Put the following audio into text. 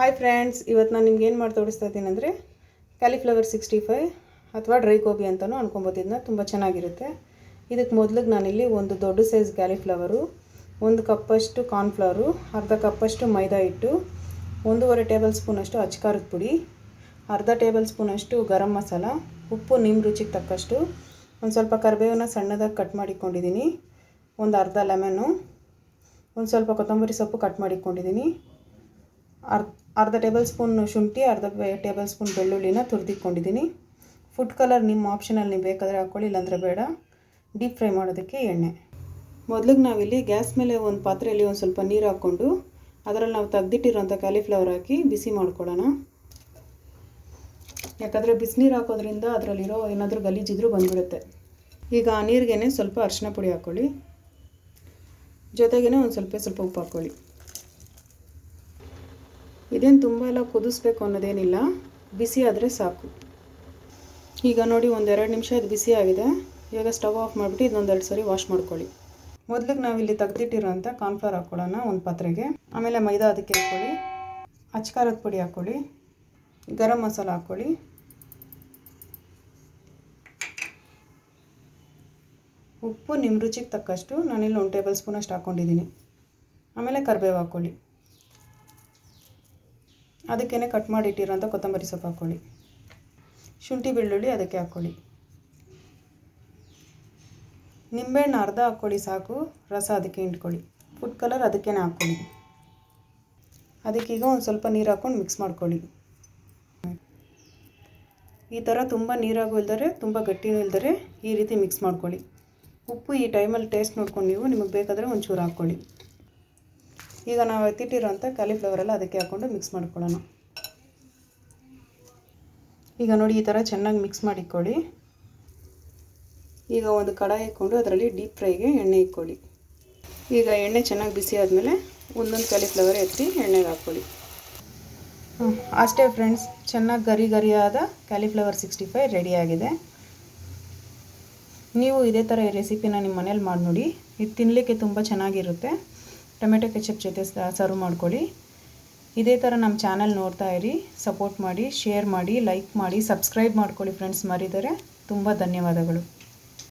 Hi friends ಇವತ್ತು ನಾನು ನಿಮ್ಗೆ ಏನು ಮಾಡಿ ತೋರಿಸ್ತಾ ಇದ್ದೀನಿ ಅಂದರೆ ಕ್ಯಾಲಿಫ್ಲವರ್ ಸಿಕ್ಸ್ಟಿ ಫೈವ್ ಅಥವಾ ಡ್ರೈ ಗೋಬಿ ಅಂತಲೂ ಅನ್ಕೊಬೋದು ಇದನ್ನ ತುಂಬ ಚೆನ್ನಾಗಿರುತ್ತೆ. ಇದಕ್ಕೆ ಮೊದಲಿಗೆ ನಾನಿಲ್ಲಿ ಒಂದು ದೊಡ್ಡ ಸೈಜ್ ಕ್ಯಾಲಿಫ್ಲವರು ಒಂದು ಕಪ್ಪಷ್ಟು ಕಾರ್ನ್ಫ್ಲವರು ಅರ್ಧ ಕಪ್ಪಷ್ಟು ಮೈದಾ ಹಿಟ್ಟು, ಒಂದೂವರೆ ಟೇಬಲ್ ಸ್ಪೂನಷ್ಟು ಅಚ್ಕಾರದ ಪುಡಿ, ಅರ್ಧ ಟೇಬಲ್ ಸ್ಪೂನಷ್ಟು ಗರಂ ಮಸಾಲ, ಉಪ್ಪು ನಿಮ್ಮ ರುಚಿಗೆ ತಕ್ಕಷ್ಟು, ಒಂದು ಸ್ವಲ್ಪ ಕರಿಬೇವನ್ನ ಸಣ್ಣದಾಗಿ ಕಟ್ ಮಾಡಿಕೊಂಡಿದ್ದೀನಿ ಒಂದು ಅರ್ಧ ಲೆಮನ್ನು ಒಂದು ಸ್ವಲ್ಪ ಕೊತ್ತಂಬರಿ ಸೊಪ್ಪು ಕಟ್ ಮಾಡಿಕೊಂಡಿದ್ದೀನಿ ಅರ್ಧ ಅರ್ಧ ಟೇಬಲ್ ಸ್ಪೂನ್ ಶುಂಠಿ, ಅರ್ಧ ಟೇಬಲ್ ಸ್ಪೂನ್ ಬೆಳ್ಳುಳ್ಳಿನ ತುರಿದಿಕ್ಕೊಂಡಿದ್ದೀನಿ. ಫುಡ್ ಕಲರ್ ನಿಮ್ಮ ಆಪ್ಷನಲ್ಲಿ ನೀವು ಬೇಕಾದರೆ ಹಾಕ್ಕೊಳ್ಳಿ, ಇಲ್ಲಾಂದರೆ ಬೇಡ. ಡೀಪ್ ಫ್ರೈ ಮಾಡೋದಕ್ಕೆ ಎಣ್ಣೆ. ಮೊದಲಿಗೆ ನಾವಿಲ್ಲಿ ಗ್ಯಾಸ್ ಮೇಲೆ ಒಂದು ಪಾತ್ರೆಯಲ್ಲಿ ಒಂದು ಸ್ವಲ್ಪ ನೀರು ಹಾಕ್ಕೊಂಡು, ಅದರಲ್ಲಿ ನಾವು ತೆಗ್ದಿಟ್ಟಿರೋಂಥ ಕ್ಯಾಲಿಫ್ಲವರ್ ಹಾಕಿ ಬಿಸಿ ಮಾಡ್ಕೊಳ್ಳೋಣ. ಯಾಕಂದರೆ ಬಿಸಿನೀರು ಹಾಕೋದ್ರಿಂದ ಅದರಲ್ಲಿರೋ ಏನಾದರೂ ಗಲೀಜಿದ್ರೂ ಬಂದ್ಬಿಡುತ್ತೆ. ಈಗ ಆ ನೀರಿಗೇನೆ ಸ್ವಲ್ಪ ಅರಿಶಿನ ಪುಡಿ ಹಾಕ್ಕೊಳ್ಳಿ. ಜೊತೆಗೇ ಒಂದು ಸ್ವಲ್ಪ ಸ್ವಲ್ಪ ಉಪ್ಪು ಹಾಕ್ಕೊಳ್ಳಿ. ಇದೇನು ತುಂಬ ಎಲ್ಲ ಕುದಿಸ್ಬೇಕು ಅನ್ನೋದೇನಿಲ್ಲ. ಬಿಸಿ ಆದರೆ ಸಾಕು. ಈಗ ನೋಡಿ ಒಂದೆರಡು ನಿಮಿಷ ಇದು ಬಿಸಿ ಆಗಿದೆ. ಇವಾಗ ಸ್ಟವ್ ಆಫ್ ಮಾಡಿಬಿಟ್ಟು ಇದೊಂದೆರಡು ಸರಿ ವಾಶ್ ಮಾಡ್ಕೊಳ್ಳಿ. ಮೊದಲಿಗೆ ನಾವಿಲ್ಲಿ ತೆಗ್ದಿಟ್ಟಿರೋಂಥ ಕಾರ್ನ್ಫ್ಲವರ್ ಹಾಕ್ಕೊಳ್ಳೋಣ ಒಂದು ಪಾತ್ರೆಗೆ. ಆಮೇಲೆ ಮೈದಾ ಅದಕ್ಕೆ ಹಾಕ್ಕೊಳ್ಳಿ. ಅಚ್ಕಾರದ ಪುಡಿ ಹಾಕ್ಕೊಳ್ಳಿ. ಗರಂ ಮಸಾಲ ಹಾಕ್ಕೊಳ್ಳಿ. ಉಪ್ಪು ನಿಮ್ಮ ರುಚಿಗೆ ತಕ್ಕಷ್ಟು ನಾನಿಲ್ಲಿ ಒಂದು ಟೇಬಲ್ ಸ್ಪೂನ್ ಅಷ್ಟು ಹಾಕ್ಕೊಂಡಿದ್ದೀನಿ ಆಮೇಲೆ ಕರಿಬೇವು ಹಾಕ್ಕೊಳ್ಳಿ. ಅದಕ್ಕೇ ಕಟ್ ಮಾಡಿ ಇಟ್ಟಿರೋಂಥ ಕೊತ್ತಂಬರಿ ಸೊಪ್ಪು ಹಾಕ್ಕೊಳ್ಳಿ ಶುಂಠಿ ಬೆಳ್ಳುಳ್ಳಿ ಅದಕ್ಕೆ ಹಾಕ್ಕೊಳ್ಳಿ ನಿಂಬೆಹಣ್ಣು ಅರ್ಧ ಹಾಕ್ಕೊಳ್ಳಿ ಸಾಕು, ರಸ ಅದಕ್ಕೆ ಹಿಂಡ್ಕೊಳ್ಳಿ. ಫುಡ್ ಕಲರ್ ಅದಕ್ಕೇ ಹಾಕ್ಕೊಳ್ಳಿ ಅದಕ್ಕೀಗ ಒಂದು ಸ್ವಲ್ಪ ನೀರು ಹಾಕ್ಕೊಂಡು ಮಿಕ್ಸ್ ಮಾಡ್ಕೊಳ್ಳಿ. ಈ ಥರ ತುಂಬ ನೀರಾಗೂ ಇಲ್ದರೆ ತುಂಬ ಗಟ್ಟಿನೂ ಇಲ್ದರೆ ಈ ರೀತಿ ಮಿಕ್ಸ್ ಮಾಡ್ಕೊಳ್ಳಿ. ಉಪ್ಪು ಈ ಟೈಮಲ್ಲಿ ಟೇಸ್ಟ್ ನೋಡ್ಕೊಂಡು ನೀವು ನಿಮಗೆ ಬೇಕಾದರೆ ಒಂಚೂರು ಹಾಕ್ಕೊಳ್ಳಿ ಈಗ ನಾವು ಎತ್ತಿಟ್ಟಿರೋಂಥ ಕಾಲಿಫ್ಲವರೆಲ್ಲ ಅದಕ್ಕೆ ಹಾಕ್ಕೊಂಡು ಮಿಕ್ಸ್ ಮಾಡ್ಕೊಳ್ಳೋಣ. ಈಗ ನೋಡಿ ಈ ಥರ ಚೆನ್ನಾಗಿ ಮಿಕ್ಸ್ ಮಾಡಿಕೊಳ್ಳಿ. ಈಗ ಒಂದು ಕಡಾಯಿ ಇಟ್ಕೊಂಡು ಅದರಲ್ಲಿ ಡೀಪ್ ಫ್ರೈಗೆ ಎಣ್ಣೆ ಇಕ್ಕೊಳ್ಳಿ ಈಗ ಎಣ್ಣೆ ಚೆನ್ನಾಗಿ ಬಿಸಿ ಆದಮೇಲೆ ಒಂದೊಂದು ಕಾಲಿಫ್ಲವರ್ ಎತ್ತಿ ಎಣ್ಣೆಗೆ ಹಾಕ್ಕೊಳ್ಳಿ. ಅಷ್ಟೇ ಫ್ರೆಂಡ್ಸ್ ಚೆನ್ನಾಗಿ ಗರಿ ಗರಿಯಾದ ಕ್ಯಾಲಿಫ್ಲವರ್ ಸಿಕ್ಸ್ಟಿ ಫೈವ್ ರೆಡಿಯಾಗಿದೆ ನೀವು ಇದೇ ಥರ ಈ ರೆಸಿಪಿನ ನಿಮ್ಮ ಮನೇಲಿ ಮಾಡಿ ನೋಡಿ ಇದು ತಿನ್ನಲಿಕ್ಕೆ ತುಂಬ ಚೆನ್ನಾಗಿರುತ್ತೆ. ಟೊಮೆಟೊ ಕೆಚಪ್ ಜೊತೆ ಸರ್ವ್ ಮಾಡ್ಕೊಳ್ಳಿ. ಇದೇ ಥರ ನಮ್ಮ ಚಾನಲ್ ನೋಡ್ತಾ ಇರಿ ಸಪೋರ್ಟ್ ಮಾಡಿ ಶೇರ್ ಮಾಡಿ ಲೈಕ್ ಮಾಡಿ ಸಬ್ಸ್ಕ್ರೈಬ್ ಮಾಡ್ಕೊಳ್ಳಿ ಫ್ರೆಂಡ್ಸ್ ಮರಿದರೆ. ತುಂಬ ಧನ್ಯವಾದಗಳು.